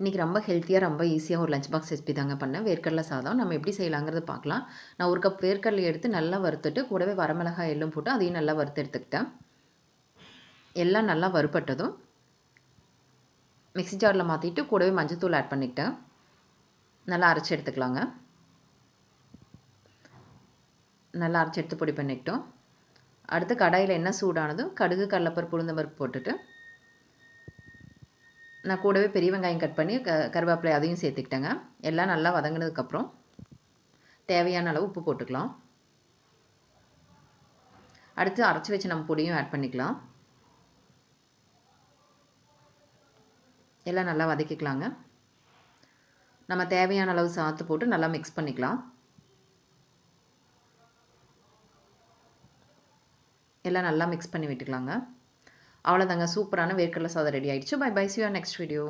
இன்றைக்கி ரொம்ப ஹெல்த்தியாக ரொம்ப ஈஸியாக ஒரு லஞ்ச் பாக்ஸ் ரெசிபி தாங்க பண்ணேன். வேர்க்கடலை சாதம். நம்ம எப்படி செய்யலாங்கிறது பார்க்கலாம். நான் ஒரு கப் வேர்க்கடலை எடுத்து நல்லா வறுத்துட்டு கூடவே வரமிளகாய் எள்ளும் போட்டு அதையும் நல்லா வறுத்து எடுத்துக்கிட்டேன். எல்லாம் நல்லா வறுப்பட்டதும் மிக்ஸி ஜாரில் மாற்றிட்டு கூடவே மஞ்சத்தூள் ஆட் பண்ணிக்கிட்டேன். நல்லா அரைச்சி எடுத்துக்கலாங்க. நல்லா அரைச்சி எடுத்து பொடி பண்ணிக்கிட்டோம். அடுத்து கடாயில் என்ன சூடானதும் கடுகு கடலப்பருப்பு உளுந்தம்பருப்பு போட்டுட்டு நான் கூடவே பெரிய வெங்காயம் கட் பண்ணி க கருவேப்பிலை அதையும் சேர்த்துக்கிட்டேங்க. எல்லாம் நல்லா வதங்கினதுக்கப்புறம் தேவையான அளவு உப்பு போட்டுக்கலாம். அடுத்து அரைச்சி வச்சு நம்ம பொடியும் ஆட் பண்ணிக்கலாம். எல்லாம் நல்லா வதக்கிக்கலாங்க. நம்ம தேவையான அளவு சாத்து போட்டு நல்லா மிக்ஸ் பண்ணிக்கலாம். எல்லாம் நல்லா மிக்ஸ் பண்ணி விட்டுக்கலாங்க. அவ்வளோதாங்க சூப்பரான வேர்க்கடலை சாதம் ரெடி ஆகிடுச்சு bye bye see you next video